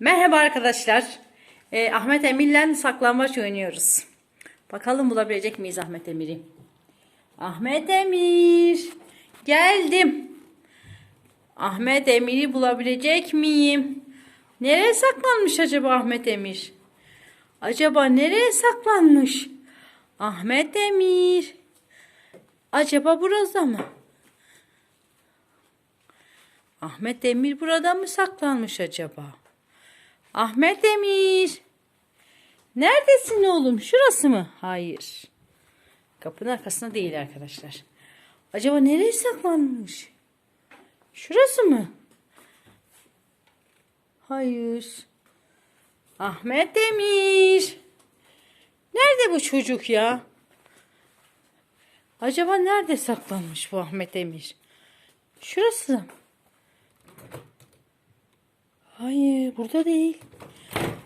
Merhaba arkadaşlar. Ee, Ahmet Emir'le saklambaç oynuyoruz. Bakalım bulabilecek miyiz Ahmet Emir'i? Ahmet Emir. Geldim. Ahmet Emir'i bulabilecek miyim? Nereye saklanmış acaba Ahmet Emir? Acaba nereye saklanmış? Ahmet Emir. Acaba burada mı? Ahmet Emir burada mı saklanmış acaba? Ahmet Emir. Neredesin oğlum? Şurası mı? Hayır. Kapının arkasında değil arkadaşlar. Acaba nereye saklanmış? Şurası mı? Hayır. Ahmet Emir. Nerede bu çocuk ya? Acaba nerede saklanmış bu Ahmet Emir? Şurası mı? Hayır burada değil.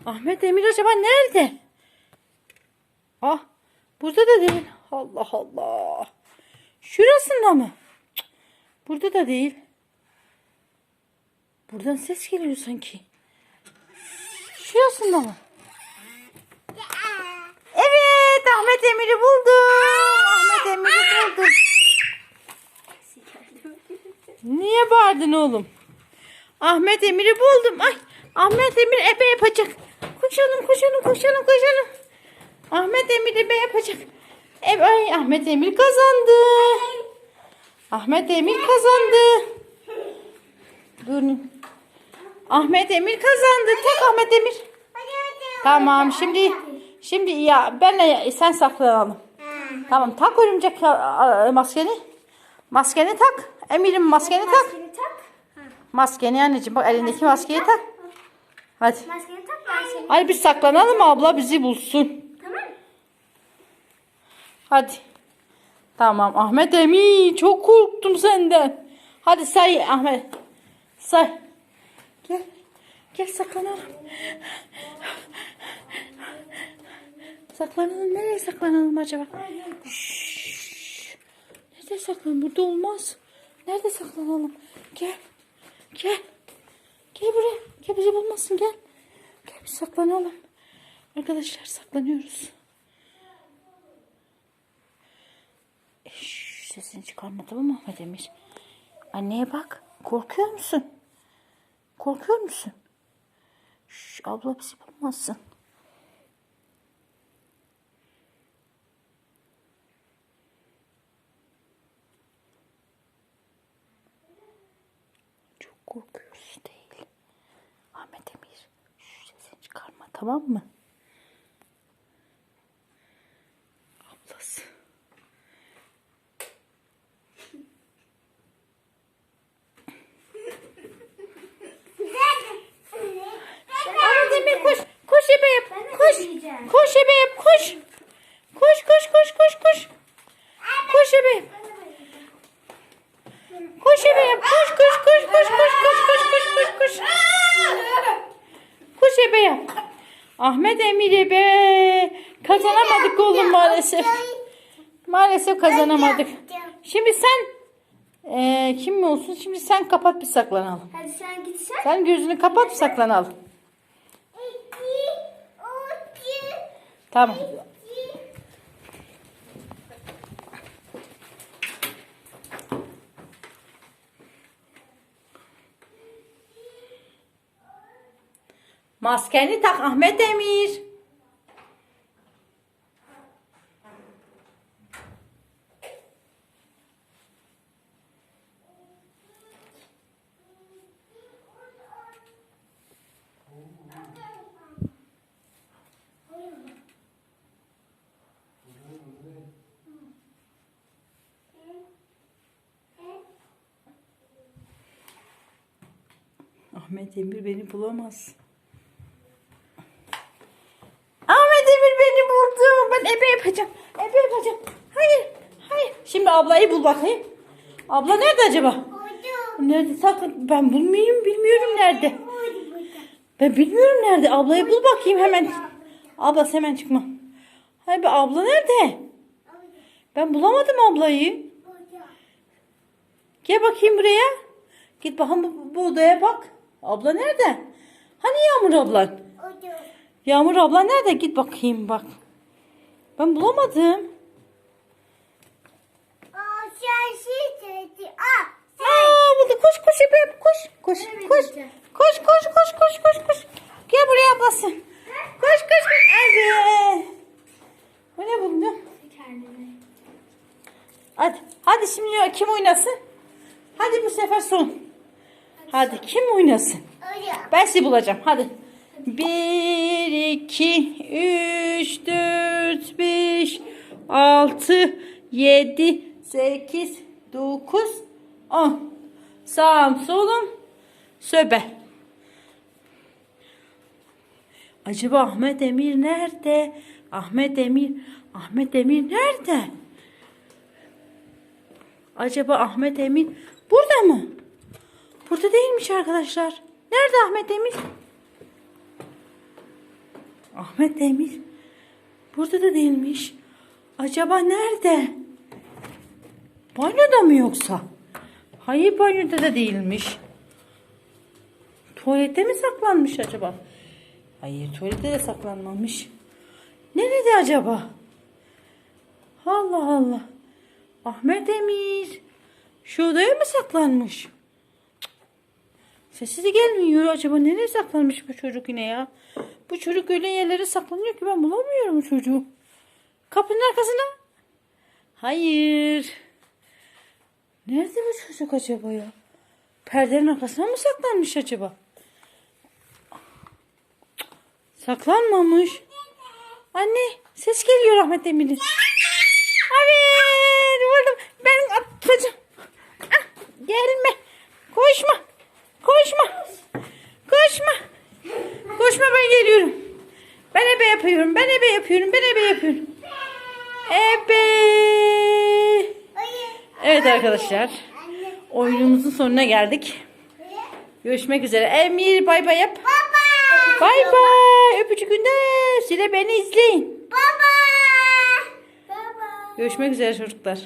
Ahmet Emir acaba nerede? Ah burada da değil. Allah Allah. Şurasında mı? Cık, Burada da değil. Buradan ses geliyor sanki. Şurasında mı? Evet Ahmet Emir'i buldum. Ahmet Emir'i buldum. Niye bağırdın oğlum? Ahmet Emir'i buldum. Ay Ahmet Emir ebe yapacak. Koşalım koşalım koşalım koşalım. Ahmet Emir ebe yapacak. Ebe, ay Ahmet Emir kazandı. Ahmet Emir kazandı. Durun. Ahmet Emir kazandı. Tek Ahmet Emir. Tamam şimdi şimdi ya benle sen saklanalım. Tamam tak örümcek a- a- maskeni. Maskeni tak. Emir'in maskeni tak. Maskeni tak. Maskeni anneciğim bak elindeki maskeyi tak. Hadi. Maskeni tak ben seni. Hadi biz saklanalım abla bizi bulsun. Tamam. Hadi. Tamam Ahmet Emin çok korktum senden. Hadi say Ahmet. Say. Gel. Gel saklanalım. Saklanalım. Nereye saklanalım acaba? Şşş. Nerede saklan? Burada olmaz. Nerede saklanalım? Gel. Gel. Gel buraya. Gel bizi bulmasın gel. Gel biz saklanalım. Arkadaşlar saklanıyoruz. Şşş, sesini çıkarma tamam mı Ahmet Emir? Anneye bak. Korkuyor musun? Korkuyor musun? Şşş, abla bizi bulmasın. Çok korkuyoruz değil. Ahmet Emir. Şşş, sesini çıkarma tamam mı? Ahmet Emir ebe. Kazanamadık oğlum maalesef. Maalesef kazanamadık. Şimdi sen eee kim mi olsun? Şimdi sen kapat bir saklanalım. Hadi sen git sen. Sen gözünü kapat saklanalım. Tamam. Maskeni tak Ahmet Emir. Ahmet Emir beni bulamaz. Ahmet Emir beni buldu. Ben ebe yapacağım. Hayır. Hayır. Şimdi ablayı bul bakayım. Abla nerede acaba? Nerede sakın? Ben bulmayayım. Bilmiyorum nerede. Ben bilmiyorum nerede. Ablayı bul bakayım hemen. Abla hemen çıkma. Hayır be abla nerede? Ben bulamadım ablayı. Gel bakayım buraya. Git bakalım bu, bu odaya bak. Abla nerede? Hani Yağmur ablan? Yağmur abla nerede? Git bakayım bak. Ben bulamadım. Aa buldu. Koş koş Ebe. Koş. Koş koş. Koş koş koş koş koş koş. Gel buraya ablası. Koş koş koş. Evet. Bu ne buldun? Hadi. Hadi şimdi kim oynasın? Hadi bu sefer son. Hadi kim oynasın? Ben sizi bulacağım. Hadi. 1, 2, 3, 4, 5, 6, 7, 8, 9, 10. Sağım solum. Söbe. Acaba Ahmet Emir nerede? Ahmet Emir, Ahmet Emir nerede? Acaba Ahmet Emir burada mı? Burada değilmiş arkadaşlar. Nerede Ahmet Emir? Ahmet Emir burada da değilmiş. Acaba nerede? Banyoda mı yoksa? Hayır banyoda da değilmiş. Tuvalette mi saklanmış acaba? Hayır tuvalette de saklanmamış. Nerede acaba? Allah Allah. Ahmet Emir. Şu odaya mı saklanmış? Sesi de gelmiyor. Acaba nereye saklanmış bu çocuk yine ya? Bu çocuk öyle yerlere saklanıyor ki ben bulamıyorum çocuğu. Kapının arkasına. Hayır. Nerede bu çocuk acaba ya? Perdenin arkasına mı saklanmış acaba? Saklanmamış. Anne ses geliyor Ahmet Emir'in. Evet vurdum. Ben atacağım. Ah, gelme. Koşma. Koşma. Koşma. Koşma ben geliyorum. Ben ebe yapıyorum. Ben ebe yapıyorum. Ben ebe yapıyorum. Ebe. Evet arkadaşlar. Oyunumuzun sonuna geldik. Görüşmek üzere. Emir bay bay yap. Bay bay. Öpücük günler. Size beni izleyin. Görüşmek üzere çocuklar.